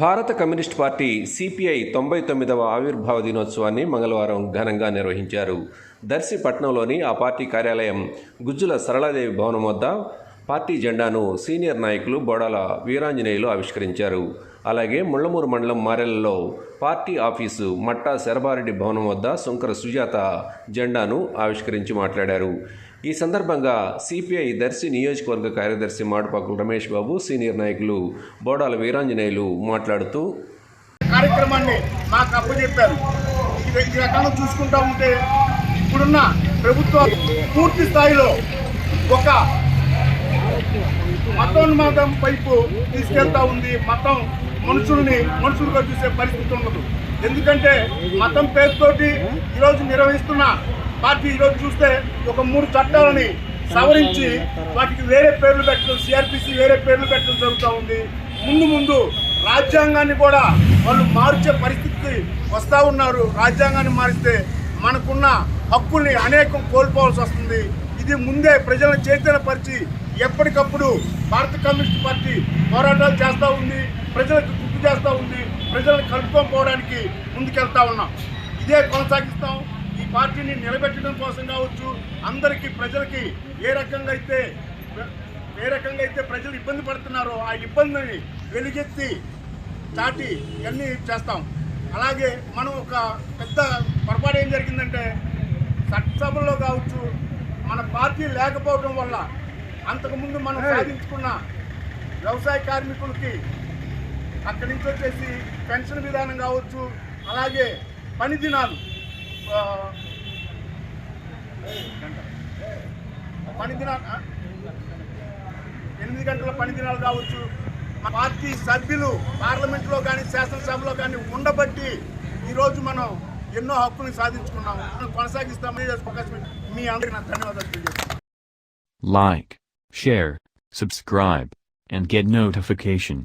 భారత communist party CPI తొంభై తొమ్మిదవ ఆవిర్భావ దినోత్సవాన్ని మంగళవారం ఘనంగా నిర్వహించారు. దర్శి పట్నంలోని ఆ పార్టీ కార్యాలయం గుజ్జుల సరళాదేవి భవనం వద్ద పార్టీ జెండాను సీనియర్ నాయకులు బోడాల వీరాంజనేయులు ఆవిష్కరించారు. అలాగే ముళ్ళమూరు మండలం మారెలలో పార్టీ ఆఫీసు మట్టా శరబారెడ్డి భవనం వద్ద శుంకర సుజాత జెండాను ఆవిష్కరించి మాట్లాడారు. ఈ సందర్భంగా సిపిఐ దర్శి నియోజకవర్గ కార్యదర్శి మాడుపాకుల రమేష్ బాబు సీనియర్ నాయకులు బోడాల వీరాంజనేయులు మాట్లాడుతూ కార్యక్రమాన్ని మాకు అప్పచెప్పారు. ఇది ఈ రకంగా చూసుకుంటా ఉంటే ఇప్పుడున్న ప్రభుత్వం పూర్తి స్థాయిలో ఒక మతోన్మాదం వైపు తీసుకెళ్తా ఉంది. మతం మనుషుల్ని మనుషులుగా చూసే పరిస్థితి ఉండదు. ఎందుకంటే మతం పేరుతోటి ఈరోజు నిర్వహిస్తున్న పార్టీ ఈరోజు చూస్తే ఒక మూడు చట్టాలని సవరించి వాటికి వేరే పేర్లు పెట్టడం సిఆర్పిసి వేరే పేర్లు పెట్టడం జరుగుతూ ఉంది. ముందు ముందు రాజ్యాంగాన్ని కూడా వాళ్ళు మార్చే పరిస్థితికి వస్తూ ఉన్నారు. రాజ్యాంగాన్ని మారిస్తే మనకున్న హక్కుల్ని అనేకం కోల్పోవాల్సి వస్తుంది. ఇది ముందే ప్రజలను చైతన్యపరిచి ఎప్పటికప్పుడు భారత కమ్యూనిస్ట్ పార్టీ పోరాటాలు చేస్తూ ఉంది. ప్రజలకు గుర్తు చేస్తూ ఉంది. ప్రజలను కలుపుకొని పోవడానికి ముందుకెళ్తా ఉన్నాం. ఇదే కొనసాగిస్తాం. ఈ పార్టీని నిలబెట్టడం కోసం కావచ్చు అందరికీ ప్రజలకి ఏ రకంగా అయితే ఏ రకంగా అయితే ప్రజలు ఇబ్బంది పడుతున్నారో ఆ ఇబ్బందిని వెలుగెత్తి చాటి ఇవన్నీ చేస్తాం. అలాగే మనం ఒక పెద్ద పొరపాటు ఏం జరిగిందంటే చట్టసభల్లో కావచ్చు మన పార్టీ లేకపోవడం వల్ల అంతకుముందు మనం సాధించుకున్న వ్యవసాయ కార్మికులకి అక్కడి నుంచి వచ్చేసి పెన్షన్ విధానం కావచ్చు అలాగే పని దినాలు పని దినాలు ఎనిమిది గంటల పని దినాలు కావచ్చు. పార్టీ సభ్యులు పార్లమెంట్లో కానీ శాసనసభలో కానీ ఉండబట్టి ఈరోజు మనం ఎన్నో హక్కుల్ని సాధించుకున్నాము. మనం కొనసాగిస్తామని అవకాశం మీ అందరికీ నా ధన్యవాదాలు తెలియజేస్తాను like share subscribe and get notification.